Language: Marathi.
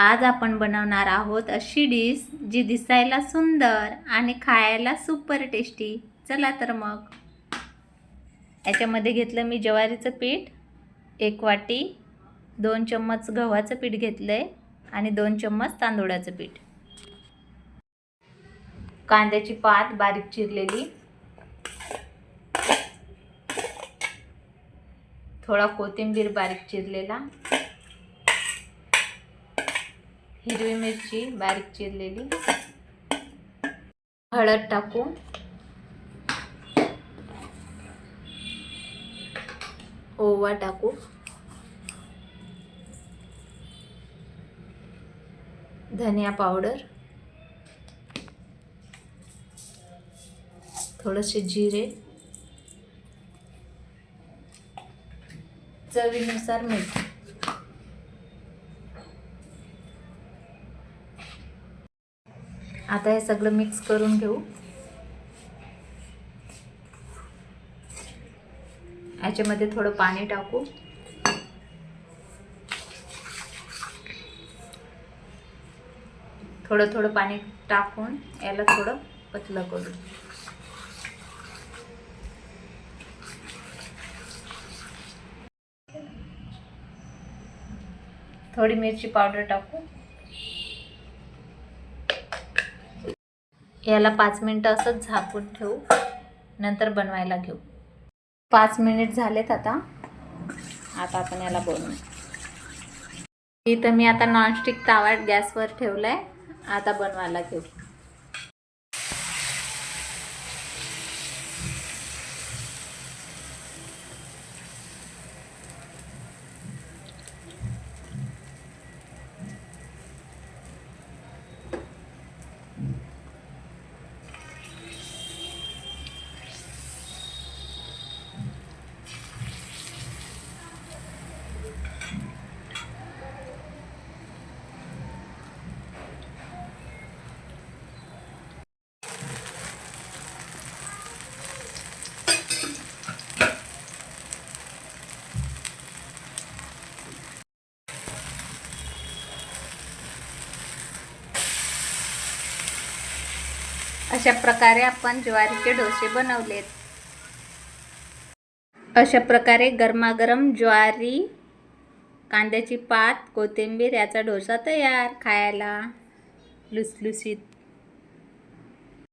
आज आपण बनवणार आहोत अशी डिश जी दिसायला सुंदर आणि खायला सुपर टेस्टी चला तर मग. याच्यामध्ये घेतलं मी ज्वारीचं पीठ एक वाटी दोन चम्मच गव्हाचं पीठ घेतलं आहे आणि दोन चम्मच तांदूळाचं पीठ. कांद्याची पात बारीक चिरलेली. थोडा कोथिंबीर बारीक चिरलेला. हिरवी मिरची बारीक चिरलेली. हळद टाकू ओवा टाकू. धनिया पावडर. थोडेसे जिरे. चवीनुसार मीठ. आता हे सगळं मिक्स करून घेऊ. याच्यामध्ये थोडं पाणी टाकू. थोडं थोडं पाणी टाकून याला थोडं पतलं करू. थोडी मिरची पावडर टाकू. याला पाच मिनटं असंच झाकून ठेवू. नंतर बनवायला घेऊ. पाच मिनिट झालेत आता. आता आपण याला बनवू. इथं मी आता नॉनस्टिक तावा गॅसवर ठेवला आहे आता बनवायला घेऊ. अशा प्रकारे आपण ज्वारीचे डोसे बनवलेत. अशा प्रकारे गरमागरम ज्वारी कांद्याची पात कोथिंबीर याचा डोसा तयार खायला. लुसलुसीत